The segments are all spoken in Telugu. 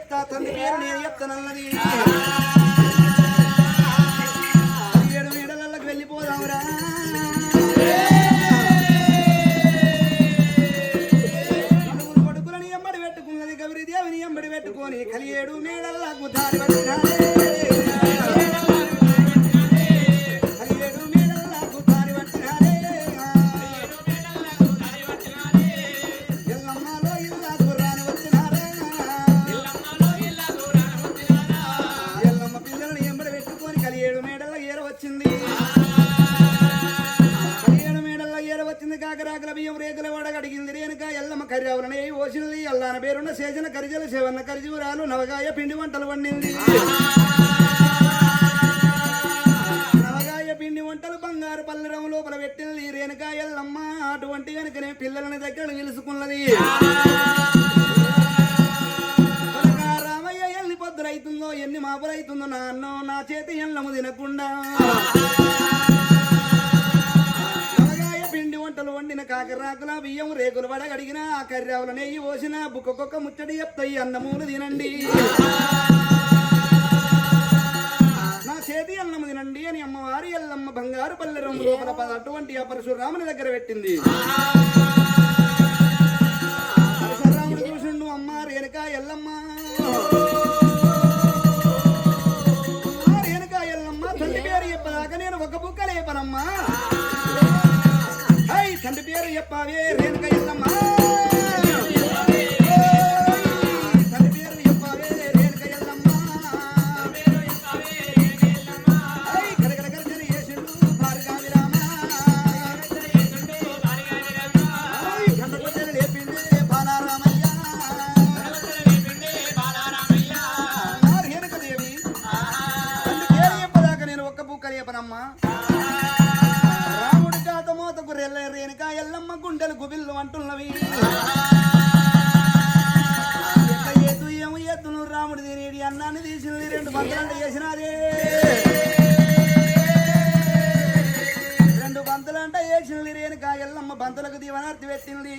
చెప్తా తండ్రి పేరు నేను చెప్తానన్నది. సేజన కరిజల శివన్న కరిజూరాలు నవగాయ పిండి వంటలు వండింది. నవగాయ పిండి వంటలు బంగారు పల్లెరం లోపల పెట్టింది. రేణుక అటువంటి కనుకనే పిల్లలని దగ్గర నిలుసుకున్నది. రామయ్య ఎన్ని పొద్దులైతుందో ఎన్ని మాపులైతుందో నా నా చేతి ఎల్లము తినకుండా. వంటలు కాకరాకుల బియ్యం రేకులు పడ కడిగిన ఆ కర్రావుల నెయ్యి పోసిన బుక్కొక్క ముచ్చడి చెప్తాయి అన్నమూలు తినండి. నా చేతి అన్నము తినండి అని అమ్మవారి ఎల్లమ్మ బంగారు పల్లెరం లోపల పద- అటువంటి ఆ పరశురాముని దగ్గర పెట్టింది. పరశురాముడు చూసిండు అమ్మ రేణుక ఎల్లమ్మ. రేణుక ఎల్లమ్మ తండ్రి పేరు చెప్పదాకా నేను ఒక బుక్క లేపనమ్మా. హై తండ్రి పేరు చెప్పావే రేణుక అమ్మ గుండెలు గుబిల్లు అంటున్నవి. ఎట్ల ఏతు ఎత్తును రాముడు తినేడి అన్నాన్ని తీసింది రెండు పంతులంట చేసినదే. రెండు పంతులంట వేసింది రేణుక ఎల్లమ్మ బంతులకు దీవనార్తి పెట్టింది.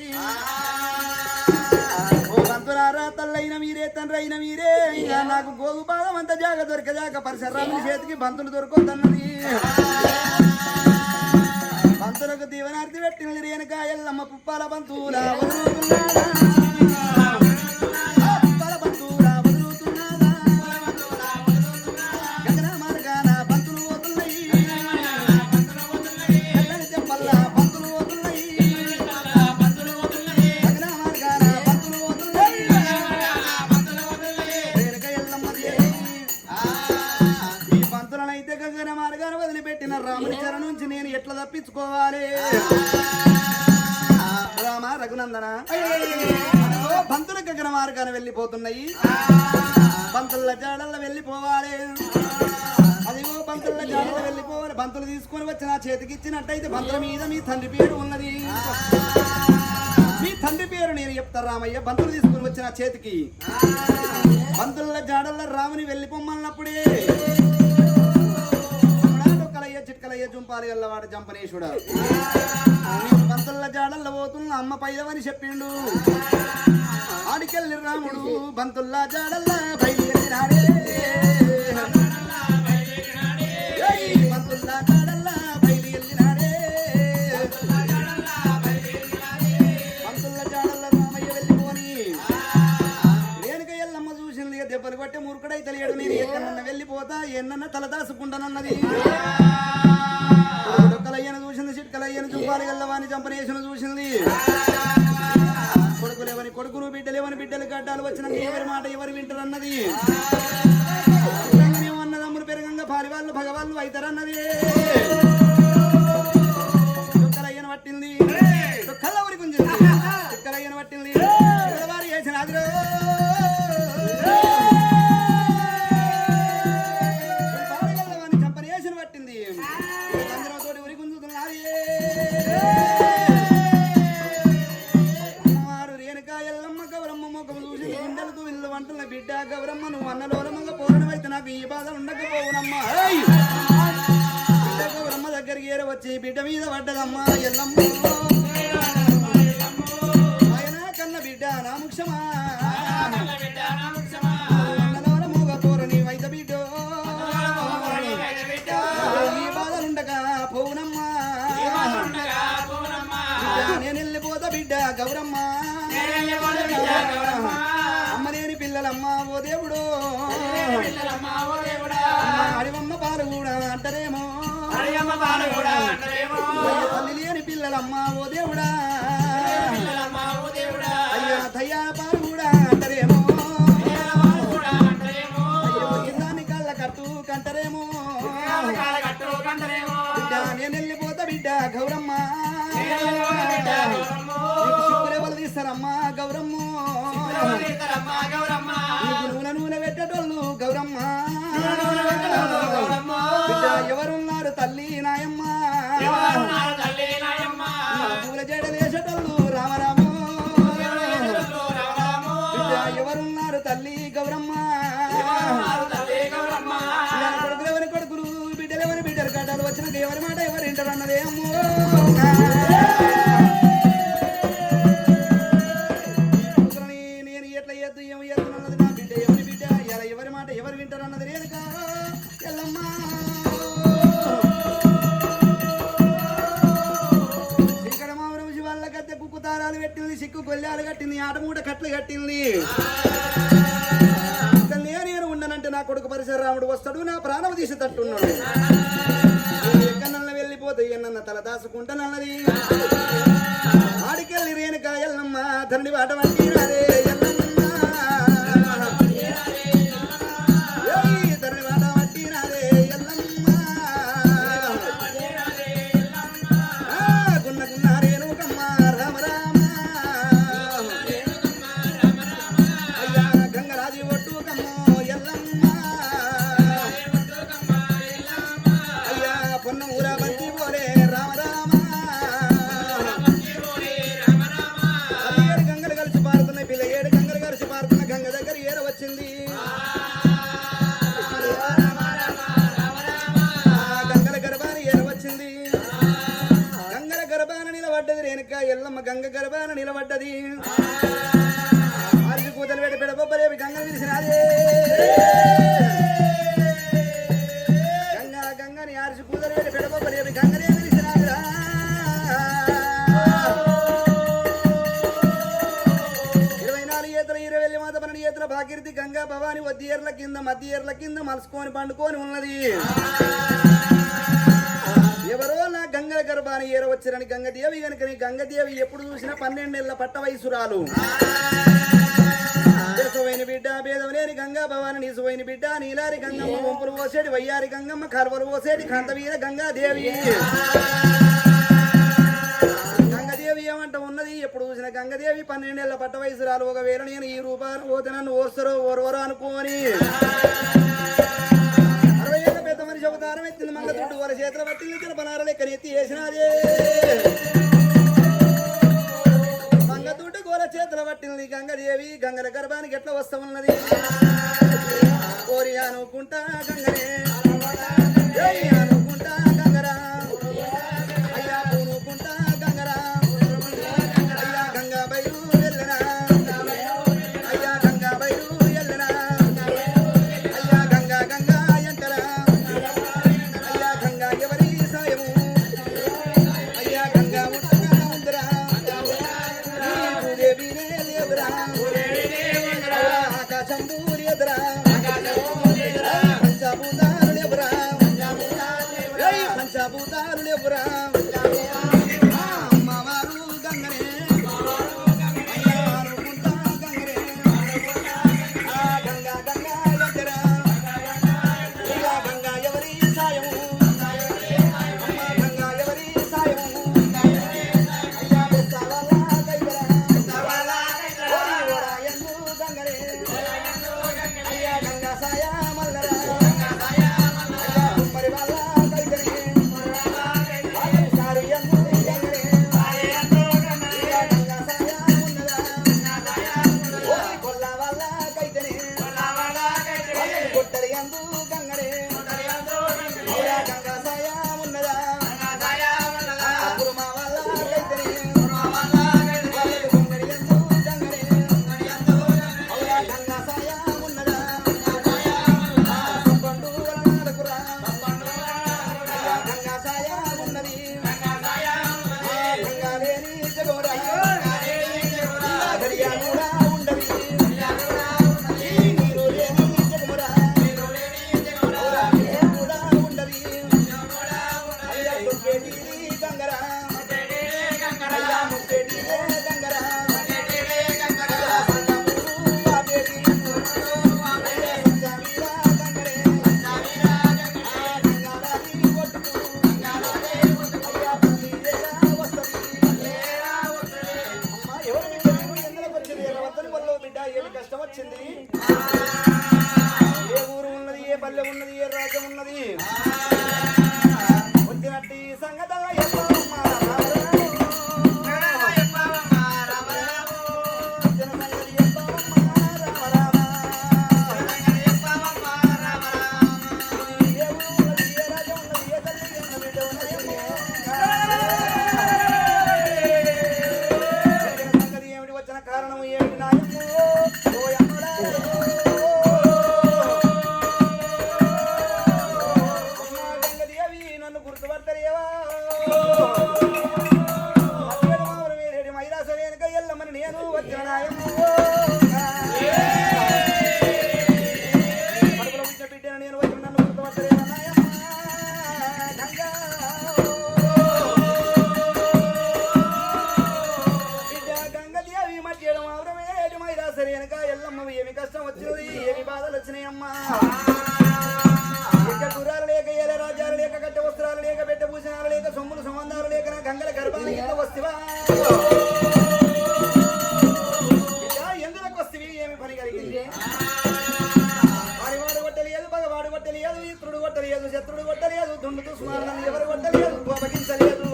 ఓ బంతులారా తల్లైన మీరే తండ్రి అయిన మీరే ఇంకా నాకు గోగు పాదం అంత జాగ దొరకజాక పరిసరాముని చేతికి బంతులు దొరకొద్దన్నది. పెట్టినది రేణుక ఎల్లమ్మ పుప్పాల బంతులా పంతులనైతే గగన మార్గాన వదిలిపెట్టిన రాముని చెర నుంచి నేను ఎట్లా తప్పించుకోవాలి? రామ రఘునందన పంతుల గగన మార్గాన వెళ్ళిపోతున్నాయి. పంతుల జాడల్లో వెళ్ళిపోవాలి. అదిగో పంతుల జాడల్లో వెళ్ళిపోవాలి. పంతులు తీసుకొని వచ్చి నా చేతికి ఇచ్చినట్టయితే పంతుల మీద మీ తండ్రి పేరు ఉన్నది. మీ తండ్రి పేరు నేను చెప్తా రామయ్య. బంతులు తీసుకొని వచ్చి నా చేతికి. చిట్కలయ్య జుంపాలి గల్లవాడ జంపనేశుడా నేను పంతుల జాడల్లో పోతున్న అమ్మ పైదవని చెప్పిండు. ఆడికెళ్ళి రాముడు బంతుల్లా జాడల్లా బయలుదేరినాడే. బంతుల్లా జాడల్లా బయలుదేరినాడే. పంతుల జాడల్లో రామయ్య వెళ్ళిపోని. రేణుక ఎల్లమ్మ చూసింది ఇక దెబ్బలు కొట్టే మురుకుడై తెలియడు. నేను ఎక్కడన్నా వెళ్ళిపోతా ఎన్నన్నా తల దాసుకుంటానన్నది చిట్కలయ్యను చూపాలి గల్లవాని చంపనేసిన చూసింది. కొడుకులేవని కొడుకులు బిడ్డలేవని బిడ్డలు గడ్డాలు వచ్చిన ఎవరి మాట ఎవరు వింటారన్నది. అన్నదమ్ములు పెరగంగా పారి వాళ్ళు భగవాళ్ళు అవుతారన్నది. ఏర వచ్చి బిడ్డ మీద పడ్డదమ్మా ఎల్లమ్మ. తల్లి లేని పిల్లలమ్మ ఓ దేవుడా. అయ్యా దయ్యా పాలు కూడా అంటారేమో. ఇన్నాన్ని కళ్ళ కట్టు కంటారేమో. బిడ్డ నేను వెళ్ళిపోతా బిడ్డ గౌరమ్మ. నీకు శుక్రెవరు తీస్తారమ్మా గౌరమ్మ. పెట్టింది సిక్కు కొల్లాలు కట్టింది ఆటమూట కట్లు కట్టింది నేను ఉండనంటే నా కొడుకు పరిసరాముడు వస్తాడు నా ప్రాణం తీసి తట్టున్నాడు. ఎక్కడన్నా వెళ్ళిపోతే ఎన్న తల ఆడికెళ్ళి రేణుక ఎల్లమ్మ తండ్రి బాట వంటి గంగ గర్భాన నిలబడ్డది. ఆరికి కూతలు వేట పెడబొబ్బలేవి గంగ తెలిసినదే గంగ గంగని ఆరిసి కూతలు పెట్టి పెడబొబ్బలేవి గంగనే తెలిసినాదిరా ఇరవై నాలుగు ఈతల ఇరవై మాత పన్నెండు ఈతల భాగీరథి గంగా భవాని వద్ది ఏర్ల కింద మధ్య ఏర్ల కింద మలుసుకొని పండుకొని ఉన్నది. ఎవరో నా గర్భాన్ని ఏరవచ్చరని గంగదేవి కనుకని గంగదేవి ఎప్పుడు చూసినా పన్నెండు నెలల పట్ట వయసురాలు దేశమైన బిడ్డ భేదవలేని గంగా భవాని నీసువైన బిడ్డ నీలారి గంగమ్మ వంపులు పోసేటి వయ్యారి గంగమ్మ కర్వలు పోసేటి కాంతవీర గంగాదేవి. గంగదేవి ఏమంట ఉన్నది? ఎప్పుడు చూసిన గంగదేవి పన్నెండేళ్ళ పట్ట వయసురాలు ఒకవేళ నేను ఈ రూపాయలు పోతే నన్ను ఓర్సరో ఓర్వరో అనుకోని. శుభదానం పెద్ద మనిషి అవతారం ఎత్తింది మంగ దుడ్డు వాళ్ళ చేతుల పట్టింది తన పనార ఎత్తి వేసినాదే మంగ దుడ్డు గోల చేతుల పట్టింది గంగదేవి గంగల గర్భానికి ఎట్లా వస్తా ఉన్నది కోరి అనుకుంటా గంగనే. అనుకుంటా சரியான ఏమి పని కలిగింది? వాడివాడు కొట్టలేదు భగవాడు కొట్టలేదు ఇతరుడు కొట్టలేదు శత్రుడు కొట్టలేదు దుండు దుస్మాలను ఎవరు కొట్టలేదు కోపగించలేదు.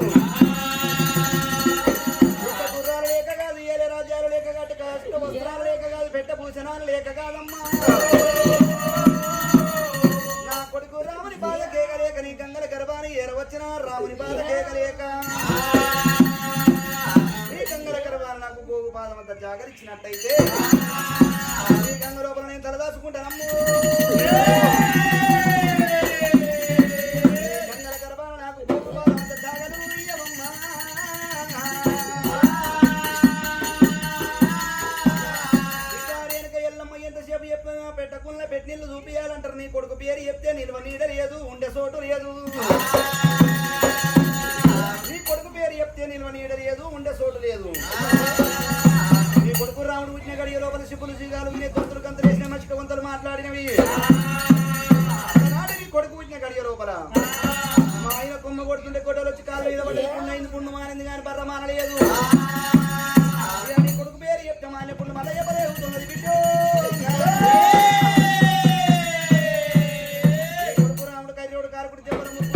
గుర్రాలు లేక కాదు ఏలే రాజ్యాలు లేక కాదు కష్ట వస్త్రాలు లేక కాదు పెట్ట భూషణాలు లేక కాదమ్మా. నా కొడుకు రాముని బాధ కేకలేక నీ గంగల గర్భాన్ని ఏరవచ్చిన రాముని బాధ కేకలేక. గంగల నాకు గోగు పాదం అంత జాగరిచ్చినట్టయితే గంగ లోపల నేను తలదాచుకుంటానమ్ము. నాకు గోగు పాదం ఎంతసేపు చెప్పినా పెట్టకుండా పెట్టిల్లు చూపియాలంటారు. నీ కొడుకు పేరు చెప్తే నిల్వ నీడ లేదు ఉండే చోటు లేదు. నీ కొడుకు పేరు చెప్తే నిల్వ నీడ లేదు ఉండే చోటు లేదు. మాట్లాడినవి ఆనాడు నీ కొడుకు పుట్టిన గడియ లోపల మా ఆయన కొమ్మ కొడుతుంటే గొడ్డలు వచ్చి కాళ్ళు మీద పడి పుండు పుండు మానింది కానీ బర్ర మానలేదు ఇక నీ కొడుకు పేరు చెప్తే మానే పుండు మళ్ళీ ఎవరేవుతున్నది బిడ్డో నీ కొడుకు రాముడు కైరోడు కారుకుడు చెప్పడు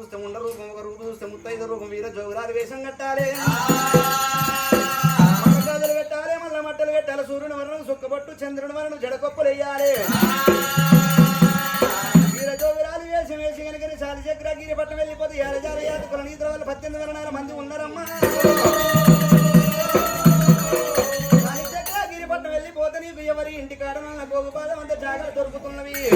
చూస్తే ఉండ రూపం ఒక రూపు చూస్తే ముత్తైదు రూపం వీర జోగురాలు వేషం కట్టాలి. మట్టలు పెట్టాలి మళ్ళీ మట్టలు పెట్టాలి సూర్యుని వరణం సుక్కబట్టు చంద్రుని వరణం జడకొప్పులు వేయాలి. వీర జోగురాలు వేషం వేసి కనుక చాలి చక్ర గిరి పట్టం వెళ్ళిపోతే ఏడజారు యాతకుల నీతుల వల్ల పద్దెనిమిది వరణాల మంది ఉన్నారమ్మా. చాలి చక్ర గిరి పట్టం వెళ్ళిపోతే నీకు ఎవరి ఇంటి కాడ గోగుపాదం అంత జాగ్రత్త దొరుకుతున్నవి.